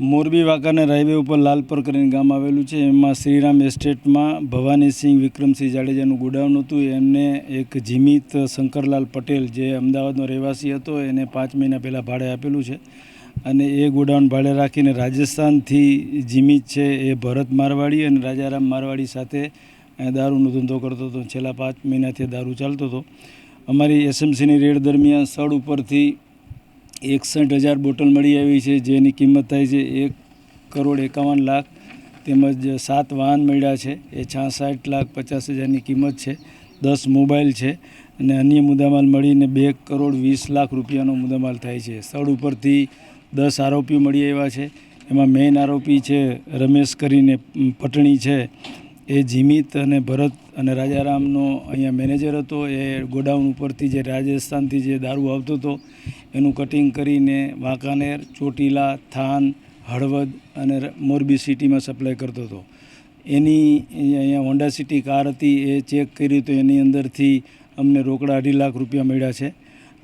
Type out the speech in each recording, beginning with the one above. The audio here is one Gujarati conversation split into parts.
મોરબી વાંકાને હાઈવે ઉપર લાલપર કરીને ગામ આવેલું છે. એમાં શ્રીરામ એસ્ટેટમાં ભવાનીસિંહ વિક્રમસિંહ જાડેજાનું ગોડાઉન હતું. એમને એક જીમિત શંકરલાલ પટેલ, જે અમદાવાદનો રહેવાસી હતો, એને પાંચ મહિના પહેલાં ભાડે આપેલું છે. અને એ ગોડાઉન ભાડે રાખીને રાજસ્થાનથી જીમિત છે એ ભરત મારવાડી અને રાજારામ મારવાડી સાથે દારૂનો ધંધો કરતો હતો. છેલ્લા પાંચ મહિનાથી દારૂ ચાલતો હતો. અમારી એસએમસીની રેડ દરમિયાન સ્થળ ઉપરથી એકસઠ હજાર બોટલ મળી આવી છે, જેની કિંમત થાય છે એક કરોડ એકાવન લાખ. તેમજ સાત વાહન મળ્યા છે, એ છાસઠ લાખ પચાસ હજારની કિંમત છે, દસ મોબાઈલ છે અને અન્ય મુદ્દામાલ મળીને બે કરોડ વીસ લાખ રૂપિયાનો મુદ્દામાલ થાય છે. સ્થળ ઉપરથી દસ આરોપીઓ મળી આવ્યા છે. એમાં મેઇન આરોપી છે, રમેશ કરીને પટણી છે. એ જીમિત અને ભરત અને રાજારામનો અહીંયા મેનેજર હતો. એ ગોડાઉન ઉપરથી જે રાજસ્થાનથી જે દારૂ આવતો હતો, એનું કટિંગ કરીને વાંકાનેર, ચોટીલા, થાન, હળવદ અને મોરબી સિટીમાં સપ્લાય કરતો હતો. એની અહીંયા હોન્ડા સિટી કાર હતી, એ ચેક કરી તો એની અંદરથી અમને રોકડા અઢી લાખ રૂપિયા મળ્યા છે.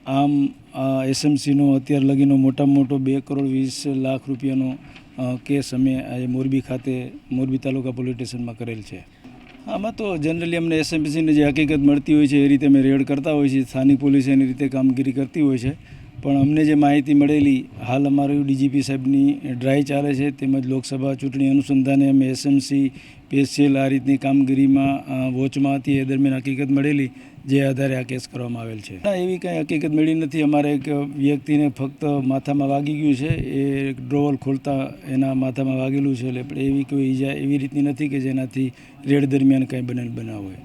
આમ એસએમસીનો અત્યાર લગીનો મોટામાં મોટો બે કરોડ વીસ લાખ રૂપિયાનો કેસ અમે આજે મોરબી ખાતે મોરબી તાલુકા પોલીસ સ્ટેશનમાં કરેલ છે. આમાં તો જનરલી અમને એસએમસીને જે હકીકત મળતી હોય છે એ રીતે અમે રેડ કરતા હોય છે સ્થાનિક પોલીસ એની રીતે કામગીરી કરતી હોય છે. પણ અમને જે માહિતી મળેલી, હાલ અમારું ડીજીપી સાહેબની ડ્રાય ચાલે છે, તેમજ લોકસભા ચૂંટણી અનુસંધાને અમે એસએમસી પેશિયલ આ રીતની કામગીરીમાં વોચમાં હતી. એ દરમિયાન હકીકત મળેલી જે આધારે આ કેસ કરવામાં આવેલ છે. ના, એવી કંઈ હકીકત મળી નથી. અમારે એક વ્યક્તિને ફક્ત માથામાં વાગી ગયું છે. એ ડ્રોવલ ખોલતા એના માથામાં વાગેલું છે. એટલે એવી કોઈ ઈજા એવી રીતની નથી કે જેનાથી રેડ દરમિયાન કંઈ બનેલ બનાવ હોય.